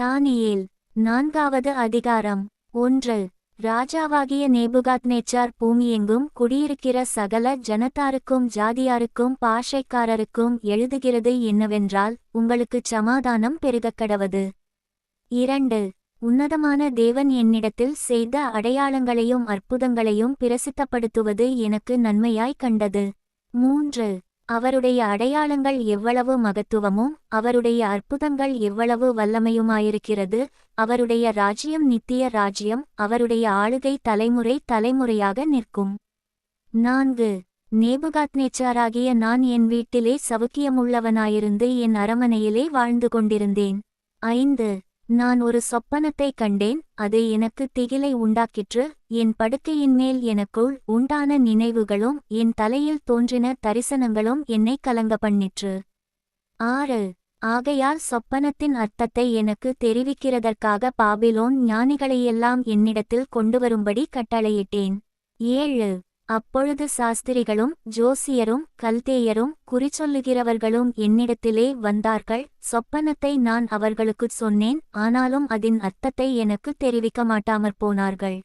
தானியேல் நான்காவது அதிகாரம். ஒன்று. ராஜாவாகிய நேபுகாத்நேச்சார் பூமியெங்கும் குடியிருக்கிற சகல ஜனத்தாருக்கும் ஜாதியாருக்கும் பாஷைக்காரருக்கும் எழுதுகிறது என்னவென்றால் உங்களுக்குச் சமாதானம் பெருகக்கடவது. இரண்டு. உன்னதமான தேவன் என்னிடத்தில் செய்த அடையாளங்களையும் அற்புதங்களையும் பிரசித்தப்படுத்துவது எனக்கு நன்மையாய் கண்டது. மூன்று. அவருடைய அடையாளங்கள் எவ்வளவு மகத்துவமும் அவருடைய அற்புதங்கள் எவ்வளவு வல்லமையுமாயிருக்கிறது அவருடைய ராஜ்யம் நித்திய ராஜ்யம் அவருடைய ஆளுகை தலைமுறை தலைமுறையாக நிற்கும். நான்கு நேபுகாத்நேச்சாராகிய நான் என் வீட்டிலே சவுக்கியமுள்ளவனாயிருந்து என் அரமனையிலே வாழ்ந்து கொண்டிருந்தேன். ஐந்து நான் ஒரு சொப்பனத்தைக் கண்டேன் அது எனக்கு திகிலை உண்டாக்கிற்று என் படுக்கையின் மேல் எனக்குள் உண்டான நினைவுகளும் என் தலையில் தோன்றின தரிசனங்களும் என்னை கலங்க பண்ணிற்று. ஆறு. ஆகையால் சொப்பனத்தின் அர்த்தத்தை எனக்கு தெரிவிக்கிறதற்காக பாபிலோன் ஞானிகளையெல்லாம் என்னிடத்தில் கொண்டுவரும்படி கட்டளையிட்டேன். ஏழு. அப்பொழுது சாஸ்திரிகளும் ஜோசியரும் கல்தேயரும் குறிச்சொல்லுகிறவர்களும் என்னிடத்திலே வந்தார்கள். சொப்பனத்தை நான் அவர்களுக்குச் சொன்னேன் ஆனாலும் அதன் அர்த்தத்தை எனக்கு தெரிவிக்க மாட்டாமற் போனார்கள்.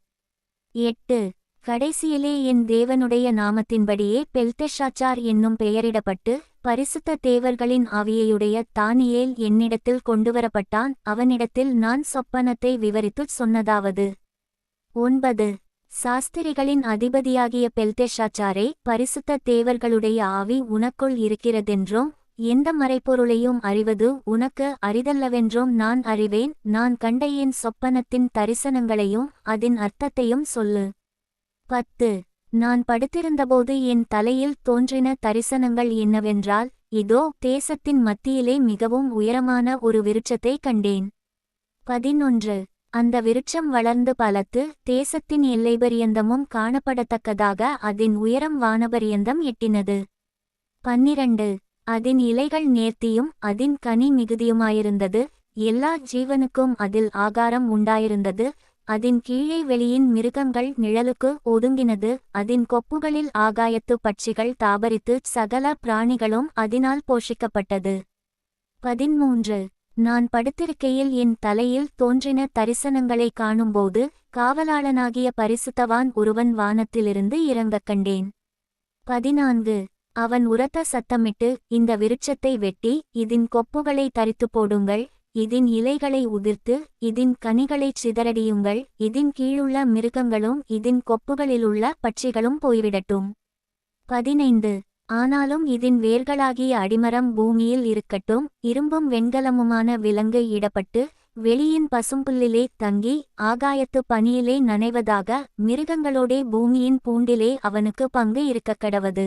எட்டு. கடைசியிலே என் தேவனுடைய நாமத்தின்படியே பெல்தெஷாச்சார் என்னும் பெயரிடப்பட்டு பரிசுத்த தேவர்களின் ஆவியையுடைய தானியேல் என்னிடத்தில் கொண்டுவரப்பட்டான். அவனிடத்தில் நான் சொப்பனத்தை விவரித்துச் சொன்னதாவது. ஒன்பது. சாஸ்திரிகளின் அதிபதியாகிய பெல்தெஷாச்சாரே பரிசுத்த தேவர்களுடைய ஆவி உனக்குள் இருக்கிறதென்றும் எந்த மறைப்பொருளையும் அறிவது உனக்கு அரிதல்லவென்றும் நான் அறிவேன் நான் கண்ட என் சொப்பனத்தின் தரிசனங்களையும் அதன் அர்த்தத்தையும் சொல்லு. பத்து. நான் படுத்திருந்தபோது என் தலையில் தோன்றின தரிசனங்கள் என்னவென்றால் இதோ தேசத்தின் மத்தியிலே மிகவும் உயரமான ஒரு விருட்சத்தை கண்டேன். பதினொன்று. அந்த விருட்சம் வளர்ந்து பலத்து தேசத்தின் எல்லைபரியந்தமும் காணப்படத்தக்கதாக அதன் உயரம் வானபரியந்தம் எட்டினது. பன்னிரண்டு. அதன் இலைகள் நேர்த்தியும் அதன் கனி மிகுதியுமாயிருந்தது. எல்லா ஜீவனுக்கும் அதில் ஆகாரம் உண்டாயிருந்தது. அதன் கீழே வெளியின் மிருகங்கள் நிழலுக்கு ஒதுங்கினது. அதன் கொப்புகளில் ஆகாயத்து பட்சிகள் தாபரித்து சகல பிராணிகளும் அதனால் போஷிக்கப்பட்டது. பதிமூன்று நான் படுத்திருக்கையில் என் தலையில் தோன்றின தரிசனங்களை காணும்போது காவலாளனாகிய பரிசுத்தவான் ஒருவன் வானத்திலிருந்து இறங்கக் கண்டேன். பதினான்கு. அவன் உரத்த சத்தமிட்டு இந்த விருட்சத்தை வெட்டி இதன் கொப்புகளை தரித்து போடுங்கள் இதன் இலைகளை உதிர்த்து இதன் கனிகளைச் சிதறடியுங்கள் இதன் கீழுள்ள மிருகங்களும் இதன் கொப்புகளிலுள்ள பட்சிகளும் போய்விடட்டும். பதினைந்து. ஆனாலும் இதன் வேர்களாகிய அடிமரம் பூமியில் இருக்கட்டும் இரும்பும் வெண்கலமுமான விலங்கு இடப்பட்டு வெளியின் பசும்புல்லிலே தங்கி ஆகாயத்து பனியிலே நனைவதாக மிருகங்களோடே பூமியின் பூண்டிலே அவனுக்கு பங்கு இருக்கக்கடவது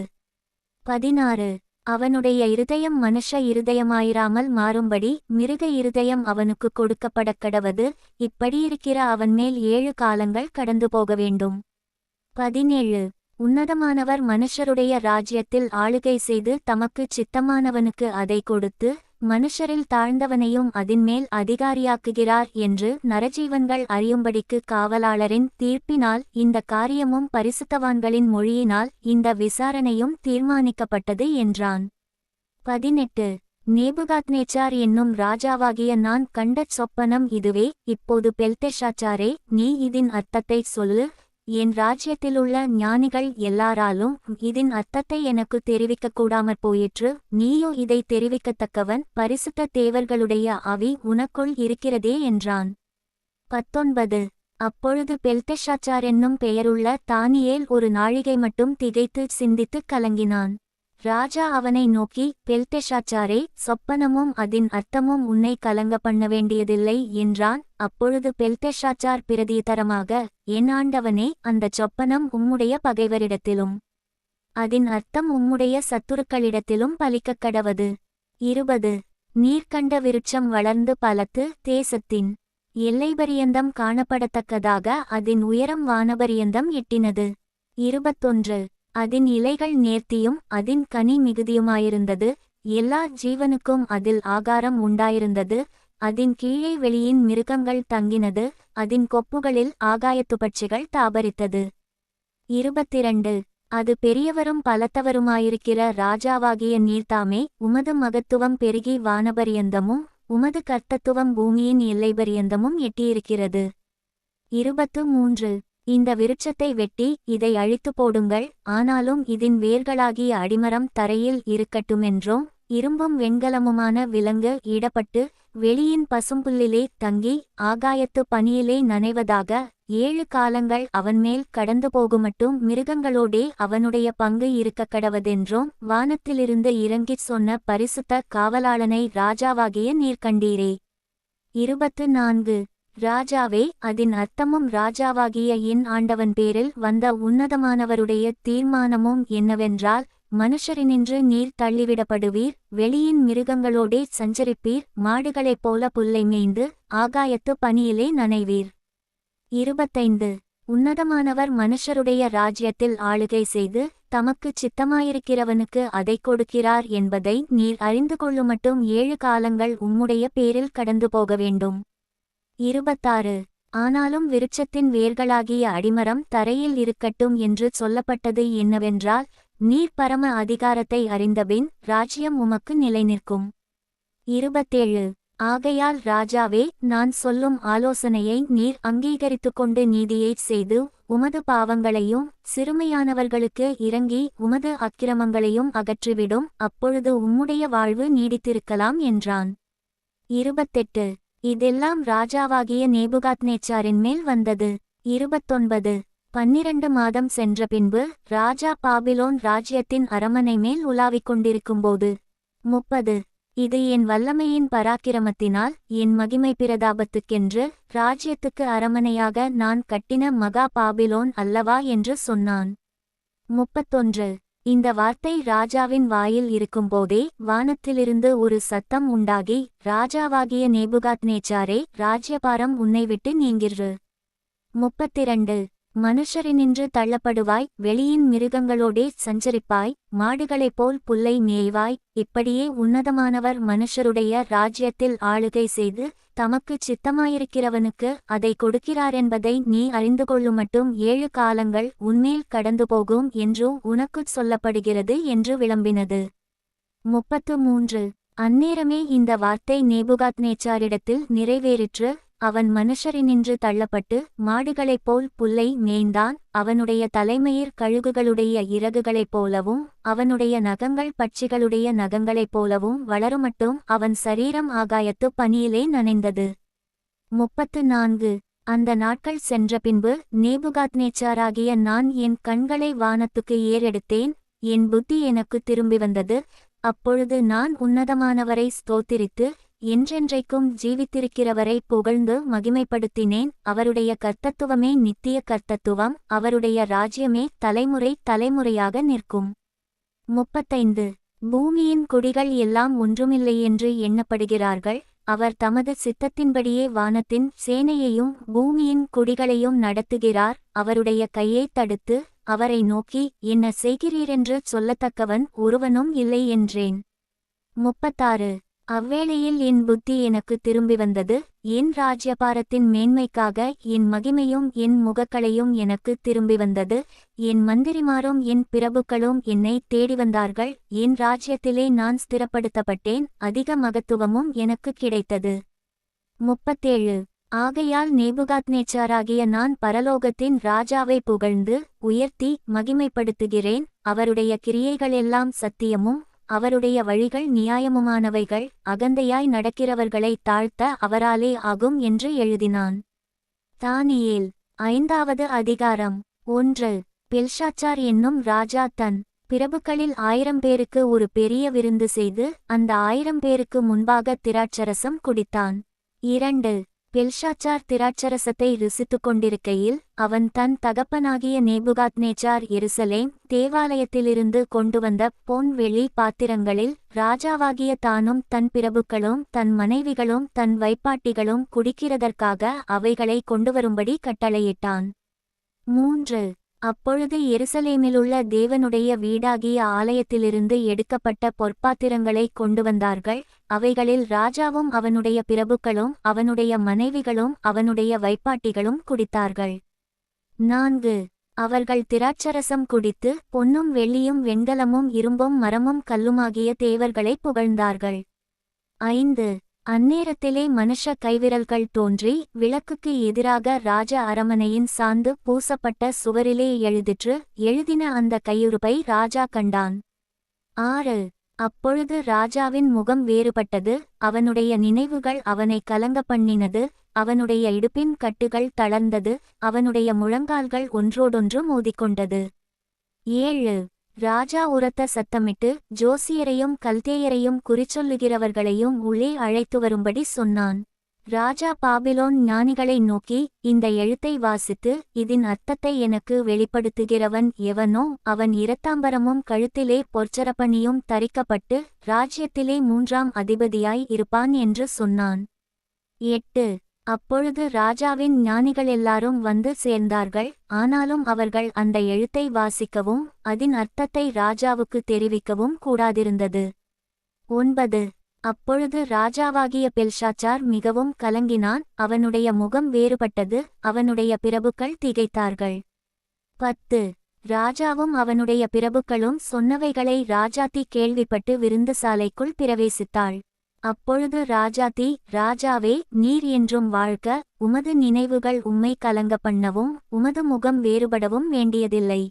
பதினாறு. அவனுடைய இருதயம் மனுஷ இருதயமாயிராமல் மாறும்படி மிருக இருதயம் அவனுக்கு கொடுக்கப்படக்கடவது இப்படியிருக்கிற அவன் மேல் ஏழு காலங்கள் கடந்து போக வேண்டும். பதினேழு. உன்னதமானவர் மனுஷருடைய ராஜ்யத்தில் ஆளுகை செய்து தமக்குச் சித்தமானவனுக்கு அதை கொடுத்து மனுஷரில் தாழ்ந்தவனையும் அதின்மேல் அதிகாரியாக்குகிறார் என்று நரஜீவன்கள் அறியும்படிக்கு காவலாளரின் தீர்ப்பினால் இந்த காரியமும் பரிசுத்தவான்களின் மொழியினால் இந்த விசாரணையும் தீர்மானிக்கப்பட்டது என்றான். பதினெட்டு. நேபுகாத்னேச்சார் என்னும் ராஜாவாகிய நான் கண்ட சொப்பனம் இதுவே இப்போது பெல்தெஷாச்சாரே நீ இதன் அர்த்தத்தைச் சொல்லு என் ராஜ்யத்திலுள்ள ஞானிகள் எல்லாராலும் இதன் அர்த்தத்தை எனக்கு தெரிவிக்கக் கூடாமற் போயிற்று. நீயோ இதை தெரிவிக்கத்தக்கவன் பரிசுத்த தேவர்களுடைய அவி உனக்குள் இருக்கிறதே என்றான். பத்தொன்பது. அப்பொழுது பெல்தஷாச்சார் என்னும் பெயருள்ள தானியேல் ஒரு நாழிகை மட்டும் திகைத்து சிந்தித்துக் கலங்கினான். ராஜா அவனை நோக்கி பெல்தெஷாச்சாரே சொப்பனமும் அதன் அர்த்தமும் உன்னை கலங்க பண்ண வேண்டியதில்லை என்றான். அப்பொழுது பெல்தெஷாச்சார் பிரதிதரமாக என் ஆண்டவனே அந்தச் சொப்பனம் உம்முடைய பகைவரிடத்திலும் அதன் அர்த்தம் உம்முடைய சத்துருக்களிடத்திலும் பலிக்கக் கடவது. இருபது. நீர்க்கண்ட விருட்சம் வளர்ந்து பலத்து தேசத்தின் எல்லைபரியந்தம் காணப்படத்தக்கதாக அதன் உயரம் வானபரியந்தம் எட்டினது. இருபத்தொன்று. அதன் இலைகள் நேர்த்தியும் அதன் கனி மிகுதியுமாயிருந்தது. எல்லா ஜீவனுக்கும் அதில் ஆகாரம் உண்டாயிருந்தது. அதன் கீழே வெளியின் மிருகங்கள் தங்கினது. அதன் கொப்புகளில் ஆகாயத்து பட்சிகள் தாபரித்தது. இருபத்திரண்டு. அது பெரியவரும் பலத்தவருமாயிருக்கிற ராஜாவாகிய நீர்தாமே உமது மகத்துவம் பெருகி வானபரியந்தமும் உமது கர்த்தத்துவம் பூமியின் எல்லை பரியந்தமும் எட்டியிருக்கிறது. இருபத்து மூன்று. இந்த விருட்சத்தை வெட்டி இதை அழித்து போடுங்கள். ஆனாலும் இதன் வேர்களாகிய அடிமரம் தரையில் இருக்கட்டுமென்றோம் இரும்பும் வெண்கலமுமான விலங்கு இடப்பட்டு வெளியின் பசும்புல்லிலே தங்கி ஆகாயத்து பனியிலே நனைவதாக ஏழு காலங்கள் அவன்மேல் கடந்து போகுமட்டும் மிருகங்களோடே அவனுடைய பங்கு இருக்க கடவதென்றோம் வானத்திலிருந்து இறங்கிச் சொன்ன பரிசுத்த காவலாளனை ராஜாவாகிய நீர்கண்டீரே இருபத்து நான்கு. ராஜாவே அதன் அர்த்தமும் ராஜாவாகிய என் ஆண்டவன் பேரில் வந்த உன்னதமானவருடைய தீர்மானமும் என்னவென்றால் மனுஷரினின்று நீர் தள்ளிவிடப்படுவீர் வெளியின் மிருகங்களோடே சஞ்சரிப்பீர் மாடுகளைப் போல புல்லை மேய்ந்து ஆகாயத்து பனியிலே நனைவீர். இருபத்தைந்து. உன்னதமானவர் மனுஷருடைய ராஜ்யத்தில் ஆளுகை செய்து தமக்குச் சித்தமாயிருக்கிறவனுக்கு அதைக் கொடுக்கிறார் என்பதை நீர் அறிந்து கொள்ளுமட்டும் ஏழு காலங்கள் உம்முடைய பேரில் கடந்து போக வேண்டும் இருபத்தாறு. ஆனாலும் விருட்சத்தின் வேர்களாகிய அடிமரம் தரையில் இருக்கட்டும் என்று சொல்லப்பட்டது என்னவென்றால் நீர் பரம அதிகாரத்தை அறிந்தபின் ராஜ்யம் உமக்கு நிலைநிற்கும். இருபத்தேழு. ஆகையால் ராஜாவே நான் சொல்லும் ஆலோசனையை நீர் அங்கீகரித்துக் கொண்டு நீதியைச் செய்து உமது பாவங்களையும் சிறுமையானவர்களுக்கு இறங்கி உமது அக்கிரமங்களையும் அகற்றிவிடும் அப்பொழுது உம்முடைய வாழ்வு நீடித்திருக்கலாம் என்றான். இருபத்தெட்டு. இதெல்லாம் ராஜாவாகிய நேபுகாத்நேச்சாரின் மேல் வந்தது. இருபத்தொன்பது. பன்னிரண்டு மாதம் சென்ற பின்பு ராஜா பாபிலோன் ராஜ்யத்தின் அரமனை மேல் உலாவிக் கொண்டிருக்கும்போது. முப்பது. இது என் வல்லமையின் பராக்கிரமத்தினால் என் மகிமை பிரதாபத்துக்கென்று ராஜ்யத்துக்கு அரமனையாக நான் கட்டின மகா பாபிலோன் அல்லவா என்று சொன்னான். முப்பத்தொன்று. இந்த வார்த்தை ராஜாவின் வாயில் இருக்கும்போதே வானத்திலிருந்து ஒரு சத்தம் உண்டாகி ராஜாவாகிய நேபுகாத் நேச்சாரே ராஜ்யபாரம் உன்னை விட்டு நீங்கிரு. முப்பத்திரண்டு. மனுஷரினின்று தள்ளப்படுவாய் வெளியின் மிருகங்களோடே சஞ்சரிப்பாய் மாடுகளைப் போல் புல்லை மேய்வாய் இப்படியே உன்னதமானவர் மனுஷருடைய ராஜ்யத்தில் ஆளுகை செய்து தமக்குச் சித்தமாயிருக்கிறவனுக்கு அதை கொடுக்கிறாரென்பதை நீ அறிந்து கொள்ளுமட்டும் ஏழு காலங்கள் உன்மேல் கடந்து போகும் என்றும் உனக்குச் சொல்லப்படுகிறது என்று விளம்பினது. முப்பத்து மூன்று. அந்நேரமே இந்த வார்த்தை நேபுகாத் நேச்சாரிடத்தில் நிறைவேறிற்று அவன் மனுஷரினின்று தள்ளப்பட்டு மாடுகளைப் போல் புல்லை மேய்ந்தான். அவனுடைய தலைமயிர் கழுகுகளுடைய இறகுகளைப் போலவும் அவனுடைய நகங்கள் பட்சிகளுடைய நகங்களைப் போலவும் வளருமட்டும் அவன் சரீரம் ஆகாயத்து பனியிலே நனைந்தது. முப்பத்து நான்கு அந்த நாட்கள் சென்ற பின்பு நேபுகாத்னேச்சாராகிய நான் என் கண்களை வானத்துக்கு ஏறெடுத்தேன் என் புத்தி எனக்கு திரும்பி வந்தது. அப்பொழுது நான் உன்னதமானவரை ஸ்தோத்திரித்து என்றென்றைக்கும் ஜீவித்திருக்கிறவரை புகழ்ந்து மகிமைப்படுத்தினேன். அவருடைய கர்த்தத்துவமே நித்திய கர்த்தத்துவம். அவருடைய ராஜ்யமே தலைமுறை தலைமுறையாக நிற்கும். முப்பத்தைந்து. பூமியின் குடிகள் எல்லாம் ஒன்றுமில்லை என்று எண்ணப்படுகிறார்கள். அவர் தமது சித்தத்தின்படியே வானத்தின் சேனையையும் பூமியின் குடிகளையும் நடத்துகிறார். அவருடைய கையைத் தடுத்து அவரை நோக்கி என்ன செய்கிறீரென்று சொல்லத்தக்கவன் ஒருவனும் இல்லை என்றேன். முப்பத்தாறு. அவ்வேளையில் என் புத்தி எனக்கு திரும்பி வந்தது. என் ராஜ்யபாரத்தின் மேன்மைக்காக என் மகிமையும் என் முகக்களையும் எனக்கு திரும்பி வந்தது. என் மந்திரிமாரும் என் பிரபுக்களும் என்னை தேடி வந்தார்கள். என் ராஜ்யத்திலே நான் ஸ்திரப்படுத்தப்பட்டேன். அதிக மகத்துவமும் எனக்கு கிடைத்தது. முப்பத்தேழு. ஆகையால் நேபுகாத்நேச்சாராகிய நான் பரலோகத்தின் ராஜாவை புகழ்ந்து உயர்த்தி மகிமைப்படுத்துகிறேன். அவருடைய கிரியைகளெல்லாம் சத்தியமும் அவருடைய வழிகள் நியாயமுமானவைகள் அகந்தையாய் நடக்கிறவர்களை தாழ்த்த அவராலே ஆகும் என்று எழுதினான். தானியேல் ஐந்தாவது அதிகாரம் ஒன்று. பெல்ஷாச்சார் என்னும் ராஜா தன் பிரபுக்களில் ஆயிரம் பேருக்கு ஒரு பெரிய விருந்து செய்து அந்த ஆயிரம் பேருக்கு முன்பாக திராட்சரசம் குடித்தான். இரண்டு. பெல்ஷாச்சார் திராட்சரசத்தை ருசித்துக் கொண்டிருக்கையில் அவன் தன் தகப்பனாகிய நேபுகாத்னேச்சார் எருசலேம் தேவாலயத்திலிருந்து கொண்டு வந்த பொன் வெளி பாத்திரங்களில் ராஜாவாகிய தானும் தன் பிரபுக்களும் தன் மனைவிகளும் தன் வைப்பாட்டிகளும் குடிக்கிறதற்காக அவைகளை கொண்டுவரும்படி கட்டளையிட்டான். மூன்று அப்பொழுது எருசலேமிலுள்ள தேவனுடைய வீடாகிய ஆலயத்திலிருந்து எடுக்கப்பட்ட பொற்பாத்திரங்களை கொண்டு வந்தார்கள் அவைகளில் ராஜாவும் அவனுடைய பிரபுக்களும் அவனுடைய மனைவிகளும் அவனுடைய வைப்பாட்டிகளும் குடித்தார்கள். நான்கு. அவர்கள் திராட்சரசம் குடித்து பொன்னும் வெள்ளியும் வெண்கலமும் இரும்பும் மரமும் கல்லுமாகிய தேவர்களை புகழ்ந்தார்கள். ஐந்து. அந்நேரத்திலே மனுஷ கைவிரல்கள் தோன்றி விளக்குக்கு எதிராக ராஜ அரமனையின் சாந்து பூசப்பட்ட சுவரிலே எழுதிற்று எழுதின அந்த கையுறுப்பை ராஜா கண்டான். ஆறு. அப்பொழுது ராஜாவின் முகம் வேறுபட்டது அவனுடைய நினைவுகள் அவனை கலங்க பண்ணினது அவனுடைய இடுப்பின் கட்டுகள் தளர்ந்தது அவனுடைய முழங்கால்கள் ஒன்றோடொன்று மோதிக்கொண்டது. ஏழு. ராஜா உரத்த சத்தமிட்டு ஜோசியரையும் கல்தேயரையும் குறிச்சொல்லுகிறவர்களையும் உள்ளே அழைத்து வரும்படி சொன்னான். ராஜா பாபிலோன் ஞானிகளை நோக்கி இந்த எழுத்தை வாசித்து இதன் அர்த்தத்தை எனக்கு வெளிப்படுத்துகிறவன் எவனோ அவன் இரத்தாம்பரமும் கழுத்திலே பொற்சரப்பணியும் தரிக்கப்பட்டு ராஜ்யத்திலே மூன்றாம் அதிபதியாய் இருப்பான் என்று சொன்னான். எட்டு. அப்பொழுது ராஜாவின் ஞானிகள் எல்லாரும் வந்து சேர்ந்தார்கள். ஆனாலும் அவர்கள் அந்த எழுத்தை வாசிக்கவும் அதன் அர்த்தத்தை ராஜாவுக்கு தெரிவிக்கவும் கூடாதிருந்தது. ஒன்பது. அப்பொழுது ராஜாவாகிய பெல்ஷாச்சார் மிகவும் கலங்கினான். அவனுடைய முகம் வேறுபட்டது. அவனுடைய பிரபுக்கள் திகைத்தார்கள். பத்து. ராஜாவும் அவனுடைய பிரபுக்களும் சொன்னவைகளை ராஜாத்தி கேள்விப்பட்டு விருந்து சாலைக்குள் பிரவேசித்தாள். அப்பொழுது ராஜாதி ராஜாவே நீர் என்றும் வாழ்க உமது நினைவுகள் உம்மை கலங்க பண்ணவும் உமது முகம் வேறுபடவும் வேண்டியதில்லை.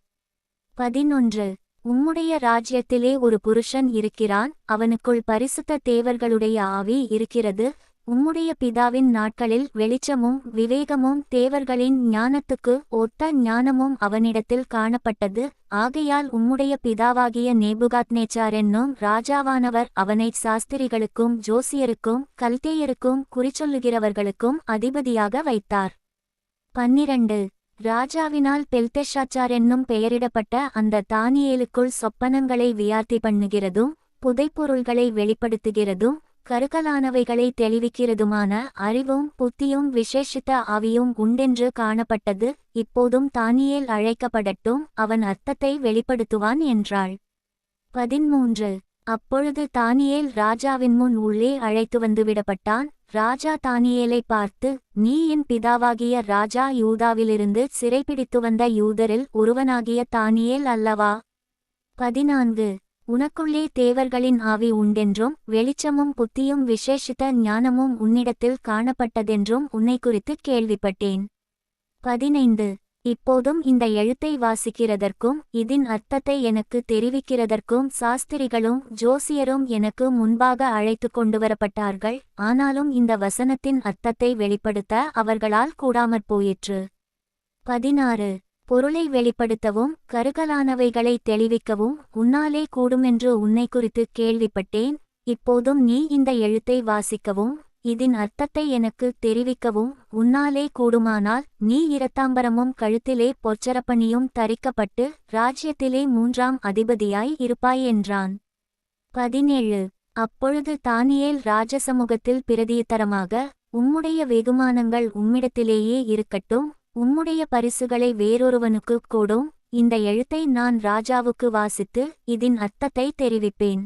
பதினொன்று. உம்முடைய ராஜ்யத்திலே ஒரு புருஷன் இருக்கிறான் அவனுக்குள் பரிசுத்த தேவர்களுடைய ஆவி இருக்கிறது உம்முடைய பிதாவின் நாட்களில் வெளிச்சமும் விவேகமும் தேவர்களின் ஞானத்துக்கு ஒத்த ஞானமும் அவனிடத்தில் காணப்பட்டது. ஆகையால் உம்முடைய பிதாவாகிய நேபுகாத்நேச்சார் என்னும் ராஜாவானவர் அவனை சாஸ்திரிகளுக்கும் ஜோசியருக்கும் கல்தேயருக்கும் குறிச்சொல்லுகிறவர்களுக்கும் அதிபதியாக வைத்தார். பன்னிரண்டு. ராஜாவினால் பெல்தெஷாச்சார் என்னும் பெயரிடப்பட்ட அந்த தானியேலுக்குள் சொப்பனங்களை வியார்த்தி பண்ணுகிறதும் புதைப்பொருள்களை வெளிப்படுத்துகிறதும் கருக்கலானவைகளை தெளிவிக்கிறதுமான அறிவும் புத்தியும் விசேஷித்த ஆவியும் உண்டென்று காணப்பட்டது. இப்போதும் தானியேல் அழைக்கப்படட்டும் அவன் அர்த்தத்தை வெளிப்படுத்துவான் என்றாள். பதிமூன்று அப்பொழுது தானியேல் ராஜாவின் முன் உள்ளே அழைத்து வந்து விடப்பட்டான். ராஜா தானியேலை பார்த்து நீ என் பிதாவாகிய ராஜா யூதாவிலிருந்து சிறைபிடித்து வந்த யூதரில் ஒருவனாகிய தானியேல் அல்லவா? பதினான்கு. உனக்குள்ளே தேவர்களின் ஆவி உண்டென்றும் வெளிச்சமும் புத்தியும் விசேஷித்த ஞானமும் உன்னிடத்தில் காணப்பட்டதென்றும் உன்னை குறித்து கேள்விப்பட்டேன். பதினைந்து. இப்போதும் இந்த எழுத்தை வாசிக்கிறதற்கும் இதன் அர்த்தத்தை எனக்கு தெரிவிக்கிறதற்கும் சாஸ்திரிகளும் ஜோசியரும் எனக்கு முன்பாக அழைத்து கொண்டு வரப்பட்டார்கள் ஆனாலும் இந்த வசனத்தின் அர்த்தத்தை வெளிப்படுத்த அவர்களால் கூடாமற் போயிற்று. பதினாறு. பொருளை வெளிப்படுத்தவும் கருகலானவைகளை தெளிவிக்கவும் உன்னாலே கூடுமென்று உன்னை குறித்து கேள்விப்பட்டேன். இப்போதும் நீ இந்த எழுத்தை வாசிக்கவும் இதன் அர்த்தத்தை எனக்கு தெரிவிக்கவும் உன்னாலே கூடுமானால் நீ இரத்தாம்பரமும் கழுத்திலே பொற்சரப்பணியும் தரிக்கப்பட்டு ராஜ்யத்திலே மூன்றாம் அதிபதியாய் இருப்பாய் என்றான். பதினேழு. அப்பொழுது தானியேல் ராஜசமூகத்தில் பிரதியுத்தரமாக உம்முடைய வெகுமானங்கள் உம்மிடத்திலேயே இருக்கட்டும் உம்முடைய பரிசுகளை வேறொருவனுக்குக் கூடும். இந்த எழுத்தை நான் ராஜாவுக்கு வாசித்து இதன் அர்த்தத்தை தெரிவிப்பேன்.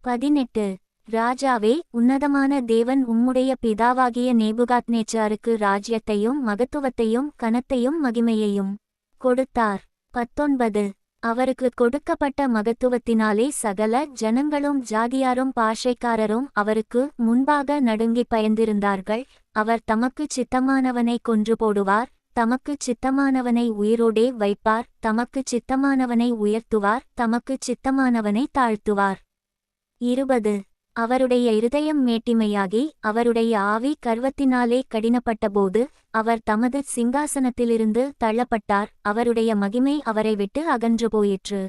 பதினெட்டு. ராஜாவே உன்னதமான தேவன் உம்முடைய பிதாவாகிய நேபுகாத்நேச்சாருக்கு ராஜ்யத்தையும் மகத்துவத்தையும் கனத்தையும் மகிமையையும் கொடுத்தார். பத்தொன்பது. அவருக்கு கொடுக்கப்பட்ட மகத்துவத்தினாலே சகல ஜனங்களும் ஜாதியாரும் பாஷைக்காரரும் அவருக்கு முன்பாக நடுங்கி பயந்திருந்தார்கள். அவர் தமக்கு சித்தமானவனை கொன்று போடுவார். தமக்கு சித்தமானவனை உயிரோடே வைப்பார் தமக்கு சித்தமானவனை உயர்த்துவார் தமக்கு சித்தமானவனை தாழ்த்துவார். இருபது. அவருடைய இருதயம் மேட்டிமையாகி அவருடைய ஆவி கர்வத்தினாலே கடினப்பட்டபோது அவர் தமது சிங்காசனத்திலிருந்து தள்ளப்பட்டார் அவருடைய மகிமை அவரை விட்டு அகன்று போயிற்று.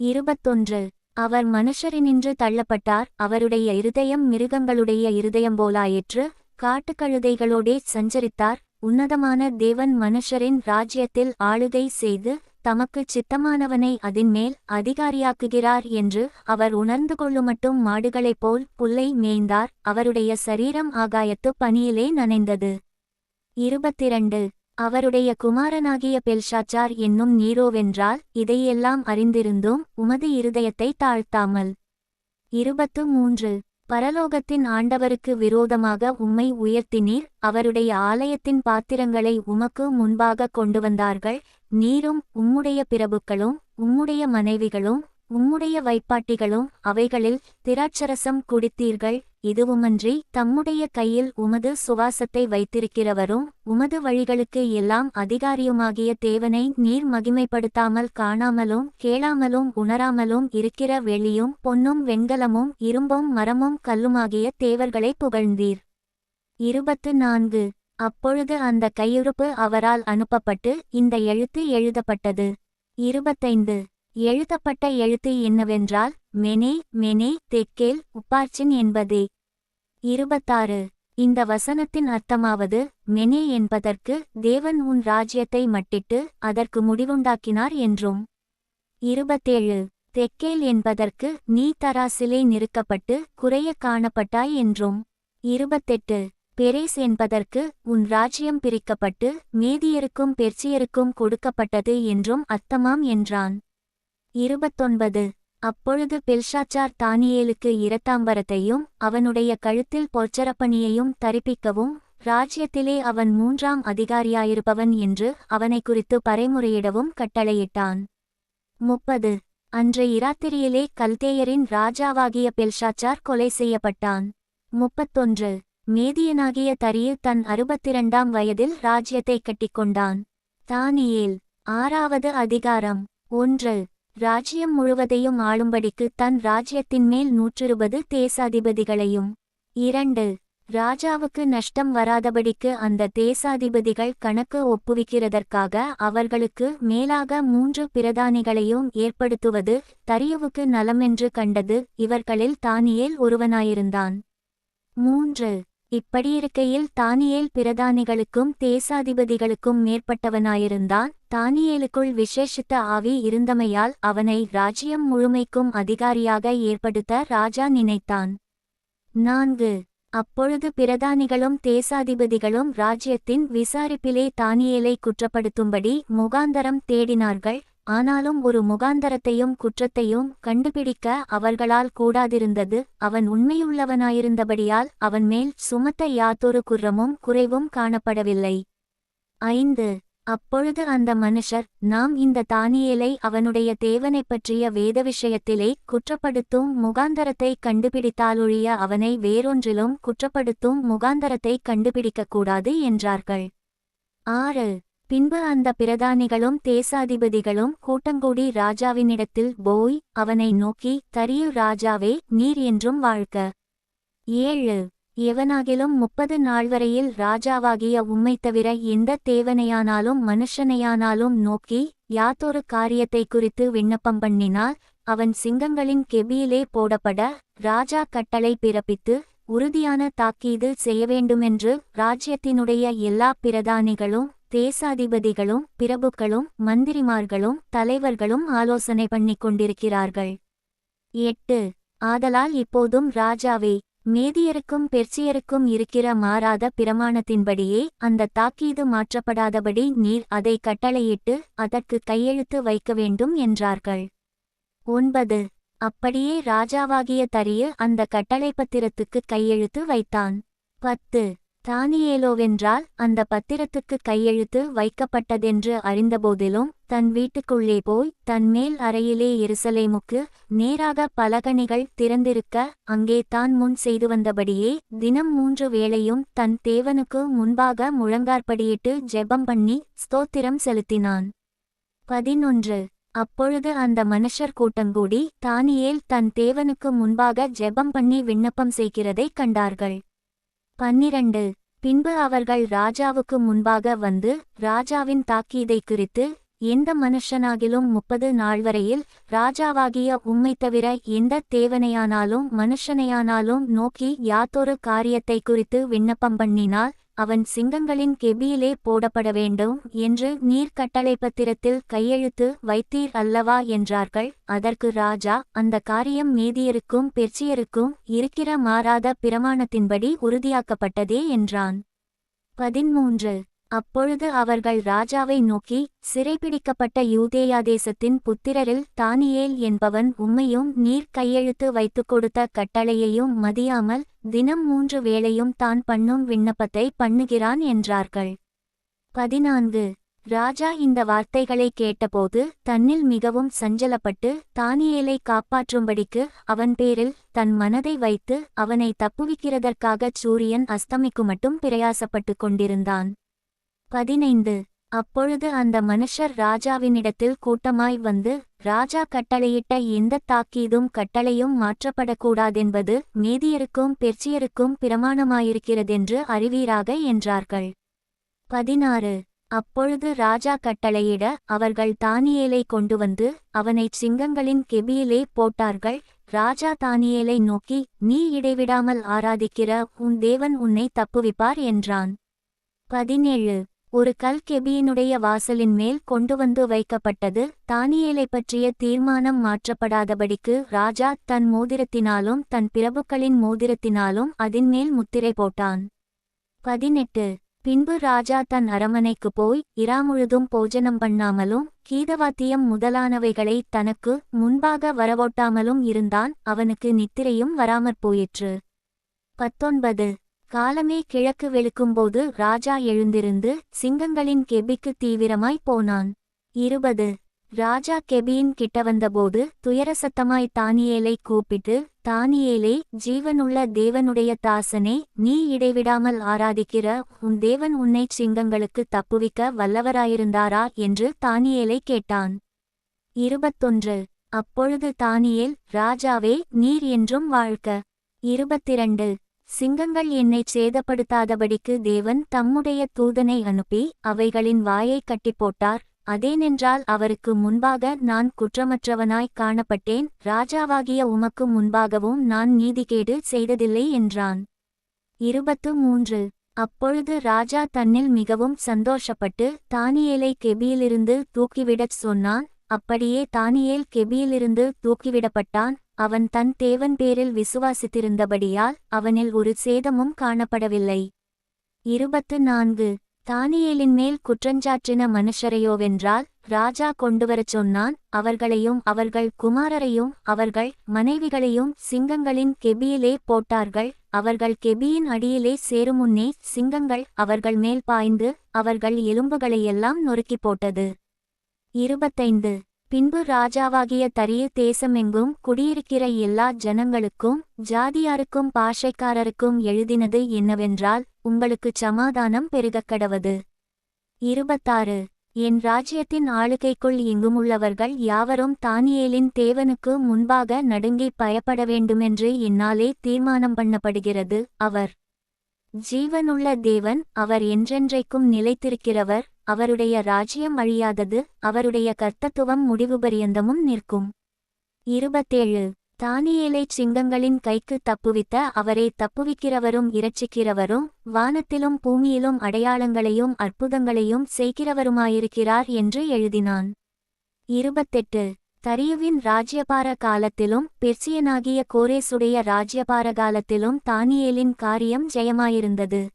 இருபத்தொன்று. அவர் மனுஷரினின்று தள்ளப்பட்டார் அவருடைய இருதயம் மிருகங்களுடைய இருதயம் போலாயிற்று காட்டுக்கழுதைகளோடே சஞ்சரித்தார் உன்னதமான தேவன் மனுஷரின் ராஜ்யத்தில் ஆளுகை செய்து தமக்கு சித்தமானவனை அதின்மேல் அதிகாரியாக்குகிறார் என்று அவர் உணர்ந்து கொள்ளுமட்டும் மாடுகளைப் போல் புல்லை மேய்ந்தார். அவருடைய சரீரம் ஆகாயத்து பனியிலே நனைந்தது. இருபத்திரண்டு. அவருடைய குமாரனாகிய பெல்ஷாச்சார் என்னும் நீரோவென்றால் இதையெல்லாம் அறிந்திருந்தும் உமது இருதயத்தை தாழ்த்தாமல். இருபத்து மூன்று. பரலோகத்தின் ஆண்டவருக்கு விரோதமாக உம்மை உயர்த்தினீர் அவருடைய ஆலயத்தின் பாத்திரங்களை உமக்கு முன்பாக கொண்டு வந்தார்கள் நீரும் உம்முடைய பிரபுக்களும் உம்முடைய மனைவிகளும் உம்முடைய வைப்பாட்டிகளும் அவைகளில் திராட்சரசம் குடித்தீர்கள். இதுவுமன்றி தம்முடைய கையில் உமது சுவாசத்தை வைத்திருக்கிறவரும் உமது வழிகளுக்கு எல்லாம் அதிகாரியுமாகிய தேவனை நீர் மகிமைப்படுத்தாமல் காணாமலும் கேளாமலும் உணராமலும் இருக்கிற வெளியும் பொன்னும் வெண்கலமும் இரும்பும் மரமும் கல்லுமாகிய தேவர்களை புகழ்ந்தீர். இருபத்து நான்கு அப்பொழுது அந்த கையிருப்பு அவரால் அனுப்பப்பட்டு இந்த எழுத்து எழுதப்பட்டது. இருபத்தைந்து. எழுதப்பட்ட எழுத்து என்னவென்றால் மெனே மெனே தெக்கேல் உப்பார்ச்சின் என்பதே. இருபத்தாறு. இந்த வசனத்தின் அர்த்தமாவது மெனே என்பதற்கு தேவன் உன் ராஜ்யத்தை மட்டிட்டு அதற்கு முடிவுண்டாக்கினார் என்றும். இருபத்தேழு. தெக்கேல் என்பதற்கு நீ தராசிலே நிறுக்கப்பட்டு குறைய காணப்பட்டாய் என்றும். இருபத்தெட்டு. பெரேஸ் என்பதற்கு உன் ராஜ்யம் பிரிக்கப்பட்டு மேதியருக்கும் பெர்ச்சியருக்கும் கொடுக்கப்பட்டது என்றும் அர்த்தமாம் என்றான். இருபத்தொன்பது. அப்பொழுது பெல்ஷாச்சார் தானியேலுக்கு இரத்தாம்பரத்தையும் அவனுடைய கழுத்தில் பொற்சரப்பணியையும் தரிப்பிக்கவும் ராஜ்யத்திலே அவன் மூன்றாம் அதிகாரியாயிருப்பவன் என்று அவனை குறித்து பறைமுறையிடவும் கட்டளையிட்டான். முப்பது. அன்று இராத்திரியிலே கல்தேயரின் ராஜாவாகிய பெல்ஷாச்சார் கொலை செய்யப்பட்டான். முப்பத்தொன்று. மேதியனாகிய தரியு தன் அறுபத்திரண்டாம் வயதில் ராஜ்யத்தைக் கட்டிக்கொண்டான். தானியேல். ஆறாவது அதிகாரம். ஒன்று. ராஜ்யம் முழுவதையும் ஆளும்படிக்கு தன் ராஜ்யத்தின் மேல் நூற்றிருபது தேசாதிபதிகளையும். இரண்டு ராஜாவுக்கு நஷ்டம் வராதபடிக்கு அந்த தேசாதிபதிகள் கணக்கு ஒப்புவிக்கிறதற்காக அவர்களுக்கு மேலாக மூன்று பிரதானிகளையும் ஏற்படுத்துவது தரியுவுக்கு நலமென்று கண்டது இவர்களில் தானியேல் ஒருவனாயிருந்தான். மூன்று இப்படியிருக்கையில் தானியேல் பிரதானிகளுக்கும் தேசாதிபதிகளுக்கும் மேற்பட்டவனாயிருந்தான். தானியேலுக்குள் விசேஷித்த ஆவி இருந்தமையால் அவனை ராஜ்யம் முழுமைக்கும் அதிகாரியாக ஏற்படுத்த ராஜா நினைத்தான். நான்கு. அப்பொழுது பிரதானிகளும் தேசாதிபதிகளும் ராஜ்யத்தின் விசாரிப்பிலே தானியேலை குற்றப்படுத்தும்படி முகாந்தரம் தேடினார்கள். ஆனாலும் ஒரு முகாந்தரத்தையும் குற்றத்தையும் கண்டுபிடிக்க அவர்களால் கூடாதிருந்தது. அவன் உண்மையுள்ளவனாயிருந்தபடியால் அவன் மேல் சுமத்த யாதொரு குற்றமும் குறைவும் காணப்படவில்லை. ஐந்து. அப்பொழுது அந்த மனுஷர் நாம் இந்த தானியேலை அவனுடைய தேவனைப் பற்றிய வேத விஷயத்திலே குற்றப்படுத்தும் முகாந்தரத்தை கண்டுபிடித்தாலொழிய அவனை வேறொன்றிலும் குற்றப்படுத்தும் முகாந்தரத்தை கண்டுபிடிக்கக்கூடாது என்றார்கள். ஆறு. பின்பு அந்த பிரதானிகளும் தேசாதிபதிகளும் கூட்டங்கூடி ராஜாவினிடத்தில் போய் அவனை நோக்கி தரியு ராஜாவே நீர் என்றும் வாழ்க்க ஏழு. எவனாகிலும் முப்பது நாள் வரையில் ராஜாவாகிய உம்மை தவிர எந்த தேவனையானாலும் மனுஷனையானாலும் நோக்கி யாத்தொரு காரியத்தை குறித்து விண்ணப்பம் பண்ணினால் அவன் சிங்கங்களின் கெபியிலே போடப்பட ராஜா கட்டளை பிறப்பித்து உறுதியான தாக்கீது செய்ய வேண்டுமென்று ராஜ்யத்தினுடைய எல்லா பிரதானிகளும் தேசாதிபதிகளும் பிரபுக்களும் மந்திரிமார்களும் தலைவர்களும் ஆலோசனை பண்ணிக் கொண்டிருக்கிறார்கள். எட்டு. ஆதலால் இப்போதும் ராஜாவே மேதியருக்கும் பெர்ச்சியருக்கும் இருக்கிற மாறாத பிரமாணத்தின்படியே அந்த தாக்கீது மாற்றப்படாதபடி நீர் அதை கட்டளையிட்டு அதற்கு கையெழுத்து வைக்க வேண்டும் என்றார்கள். ஒன்பது. அப்படியே ராஜாவாகிய தரிய அந்த கட்டளை பத்திரத்துக்கு கையெழுத்து வைத்தான். பத்து. தானியேலோவென்றால் அந்த பத்திரத்துக்கு கையெழுத்து வைக்கப்பட்டதென்று அறிந்தபோதிலும் தன் வீட்டுக்குள்ளே போய் தன் மேல் அறையிலே எருசலேமுக்கு நேராக பலகணிகள் திறந்திருக்க அங்கே தான் முன் செய்து வந்தபடியே தினம் மூன்று வேளையும் தன் தேவனுக்கு முன்பாக முழங்கார்படியிட்டு ஜெபம் பண்ணி ஸ்தோத்திரம் செலுத்தினான். பதினொன்று. அப்பொழுது அந்த மனுஷர் கூட்டங்கூடி தானியேல் தன் தேவனுக்கு முன்பாக ஜெபம் பண்ணி விண்ணப்பம் செய்கிறதைக் கண்டார்கள். பன்னிரண்டு. பின்பு அவர்கள் ராஜாவுக்கு முன்பாக வந்து ராஜாவின் தாக்கீதை குறித்து எந்த மனுஷனாகிலும் முப்பது நாள் வரையில் ராஜாவாகிய உம்மை தவிர எந்த தேவனையானாலும் மனுஷனையானாலும் நோக்கி யாத்தொரு காரியத்தை குறித்து விண்ணப்பம் பண்ணினால் அவன் சிங்கங்களின் கெபியிலே போடப்பட வேண்டும் என்று நீர் கட்டளை பத்திரத்தில் கையெழுத்து வைத்தீர் அல்லவா என்றார்கள். அதற்கு ராஜா அந்த காரியம் மேதியருக்கும் பெர்ச்சியருக்கும் இருக்கிற மாறாத பிரமாணத்தின்படி உறுதியாக்கப்பட்டதே என்றான். பதிமூன்று அப்பொழுது அவர்கள் ராஜாவை நோக்கி சிறைபிடிக்கப்பட்ட யூதேயா தேசத்தின் புத்திரரில் தானியேல் என்பவன் உம்மையும் நீர் கையெழுத்து வைத்துக் கொடுத்த கட்டளையையும் மதியாமல் தினம் மூன்று வேளையும் தான் பண்ணும் விண்ணப்பத்தை பண்ணுகிறான் என்றார்கள். பதினான்கு. ராஜா இந்த வார்த்தைகளை கேட்டபோது தன்னில் மிகவும் சஞ்சலப்பட்டு தானியேலை காப்பாற்றும்படிக்கு அவன் பேரில் தன் மனதை வைத்து அவனை தப்புவிக்கிறதற்காகச் சூரியன் அஸ்தமிக்குமட்டும் பிரயாசப்பட்டு கொண்டிருந்தான். பதினைந்து. அப்பொழுது அந்த மனுஷர் ராஜாவினிடத்தில் கூட்டமாய் வந்து ராஜா கட்டளையிட்ட எந்த தாக்கீதும் கட்டளையும் மாற்றப்படக்கூடாதென்பது மேதியருக்கும் பெர்ச்சியருக்கும் பிரமாணமாயிருக்கிறதென்று அறிவீராக என்றார்கள். பதினாறு. அப்பொழுது ராஜா கட்டளையிட அவர்கள் தானியேலை கொண்டு வந்து அவனைச் சிங்கங்களின் கெபியிலே போட்டார்கள். ராஜா தானியேலை நோக்கி நீ இடைவிடாமல் ஆராதிக்கிற உன் தேவன் உன்னை தப்புவிப்பார் என்றான். பதினேழு. ஒரு கல் கெபியினுடைய வாசலின் மேல் கொண்டு வந்து வைக்கப்பட்டது தானியேலை பற்றிய தீர்மானம் மாற்றப்படாதபடிக்கு ராஜா தன் மோதிரத்தினாலும் தன் பிரபுக்களின் மோதிரத்தினாலும் அதின்மேல் முத்திரை போட்டான். பதினெட்டு. பின்பு ராஜா தன் அரமனைக்கு போய் இராமுழுதும் போஜனம் பண்ணாமலும் கீதவாத்தியம் முதலானவைகளை தனக்கு முன்பாக வரவோட்டாமலும் இருந்தான். அவனுக்கு நித்திரையும் வராமற் போயிற்று. பத்தொன்பது. காலமே கிழக்கு வெளுக்கும்போது ராஜா எழுந்திருந்து சிங்கங்களின் கெபிக்கு தீவிரமாய் போனான். இருபது. ராஜா கெபியின் கிட்ட வந்தபோது துயரசத்தமாய் தானியேலை கூப்பிட்டு தானியேலே ஜீவனுள்ள தேவனுடைய தாசனே நீ இடைவிடாமல் ஆராதிக்கிற உன் தேவன் உன்னை சிங்கங்களுக்கு தப்புவிக்க வல்லவராயிருந்தாரா? என்று தானியேலை கேட்டான். இருபத்தொன்று. அப்பொழுது தானியேல் ராஜாவே நீர் என்றும் வாழ்க்க இருபத்திரண்டு. சிங்கங்கள் என்னைச் சேதப்படுத்தாதபடிக்கு தேவன் தம்முடைய தூதனை அனுப்பி அவைகளின் வாயைக் கட்டிப்போட்டார். அதேனென்றால் அவருக்கு முன்பாக நான் குற்றமற்றவனாய் காணப்பட்டேன். ராஜாவாகிய உமக்கு முன்பாகவும் நான் நீதிகேடு செய்ததில்லை என்றான். இருபத்து மூன்று. அப்பொழுது ராஜா தன்னில் மிகவும் சந்தோஷப்பட்டு தானியேலை கெபியிலிருந்து தூக்கிவிடச் சொன்னான். அப்படியே தானியேல் கெபியிலிருந்து தூக்கிவிடப்பட்டான். அவன் தன் தேவன் பேரில் விசுவாசித்திருந்தபடியால் அவனில் ஒரு சேதமும் காணப்படவில்லை. இருபத்து நான்கு. தானியேலின் மேல் குற்றஞ்சாற்றின மனுஷரையோவென்றால் ராஜா கொண்டுவரச் சொன்னான் அவர்களையும் அவர்கள் குமாரரையும் அவர்கள் மனைவிகளையும் சிங்கங்களின் கெபியிலே போட்டார்கள் அவர்கள் கெபியின் அடியிலே சேருமுன்னே சிங்கங்கள் அவர்கள் மேல் பாய்ந்து அவர்கள் எலும்புகளையெல்லாம் நொறுக்கிப் போட்டது. இருபத்தைந்து. பின்பு ராஜாவாகிய தரிய தேசமெங்கும் குடியிருக்கிற எல்லா ஜனங்களுக்கும் ஜாதியாருக்கும் பாஷைக்காரருக்கும் எழுதினது என்னவென்றால் உங்களுக்குச் சமாதானம் பெருகக்கடவது இருபத்தாறு. என் ராஜ்யத்தின் ஆளுகைக்குள் எங்குமுள்ளவர்கள் யாவரும் தானியேலின் தேவனுக்கு முன்பாக நடுங்கி பயப்பட வேண்டுமென்று என்னாலே தீர்மானம் பண்ணப்படுகிறது அவர் ஜீவனுள்ள தேவன் அவர் என்றென்றைக்கும் நிலைத்திருக்கிறவர் அவருடைய ராஜ்யம் அழியாதது அவருடைய கர்த்தத்துவம் முடிவு பரியந்தமும் நிற்கும். இருபத்தேழு. தானியேலை சிங்கங்களின் கைக்கு தப்புவித்த அவரை தப்புவிக்கிறவரும் இரட்சிக்கிறவரும் வானத்திலும் பூமியிலும் அடையாளங்களையும் அற்புதங்களையும் செய்கிறவருமாயிருக்கிறார் என்று எழுதினான். இருபத்தெட்டு. தரியுவின் ராஜ்யபார காலத்திலும் பெர்சியனாகிய கோரேசுடைய ராஜ்யபார காலத்திலும் தானியேலின் காரியம் ஜெயமாயிருந்தது.